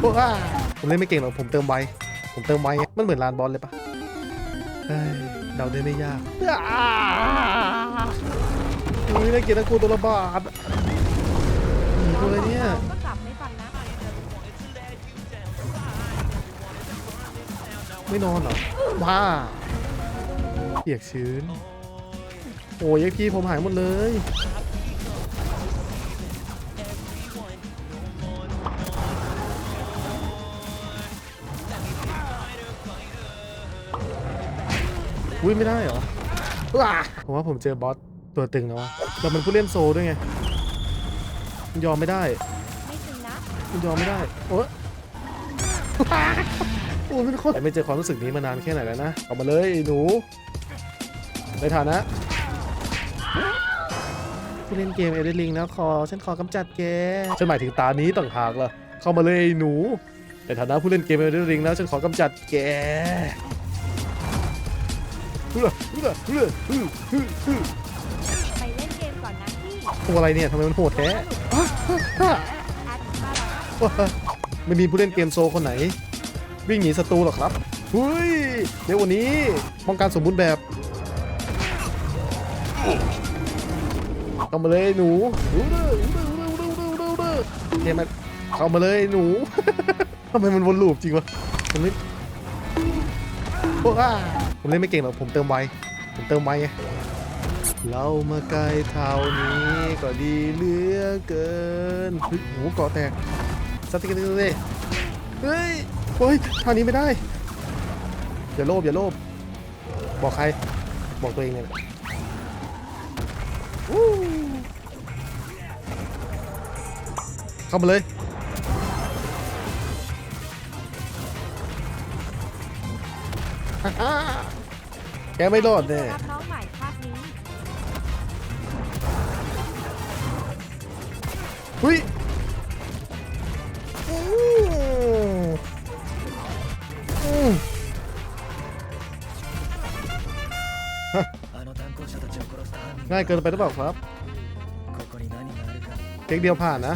โอ้าผมเล่นไม่เก่งหรอกผมเติมไวผมเติมไวไงมันเหมือนลานบอลเลยปะเฮ้ยเดาได้ไม่ยากอ้าอุ้ยน่าเกลียดน่ากลัวตัวระบาดอืมตัวอะไรเนี่ยก็กลับไม่ทันนะไม่นอนเหรอว้าเปียกชื้น โอ้ยพี่ผมหายหมดเลย อุ้ยไม่ได้เหรอว้าผมว่าผมเจอบอสตัวตึงแล้ววะเราเป็นผู้เล่นโซลด้วยไงมันยอมไม่ได้ไม่จริงนะมันยอมไม่ได้โอ๊ยโอ้ยเป็นคนไม่เจอความรู้สึกนี้มานานแค่ไหนแล้วนะออกมาเลยไอ้หนู ในฐานะผู้เล่นเกมเอเดลิงแล้วขอฉันขอกำจัดแกฉันหมายถึงตานี้ต่างหากล่ะเข้ามาเลยไอ้หนูในฐานะผู้เล่นเกมเอเดลิงแล้วฉันขอกำจัดแก ไปเล่นเกมก่อนนะพี่ตัวอะไรเนี่ยทำไมมันโหดแท้แอดห้าร้อยว้าไม่มีผู้เล่นเกมโซคนไหน วิ่งหนีศัตรูหรอกครับเฮ้ยเดี๋ยววันนี้ป้องกันสมบูรณ์แบบเข้ามาเลยหนูอู้เด้ออู้เด้ออู้เด้ออู้เด้ออู้เด้อเกมมันเข้ามาเลยหนู ทำไมมันวนลูปจริงวะผมไม่โอ้อ่า ผมเล่นไม่เก่งหรอกผมเติมไวผมเติมไวไงเรามาไกลเท่านี้ก็ดีเหลือเกินเฮ้ยโหเกาะแตกสติกเกอร์เลยเฮ้ยเฮ้ยท่านี้ไม่ได้ อย่าโลภอย่าโลภบอกใคร บอกตัวเองเนี่ยแหละวู้เข้ามาเลย แกไม่รอดเนี่ยรับน้หุ้ยอืมอืมง่ายเกินไปหรือเปล่าครับเทคเดียวผ่านนะ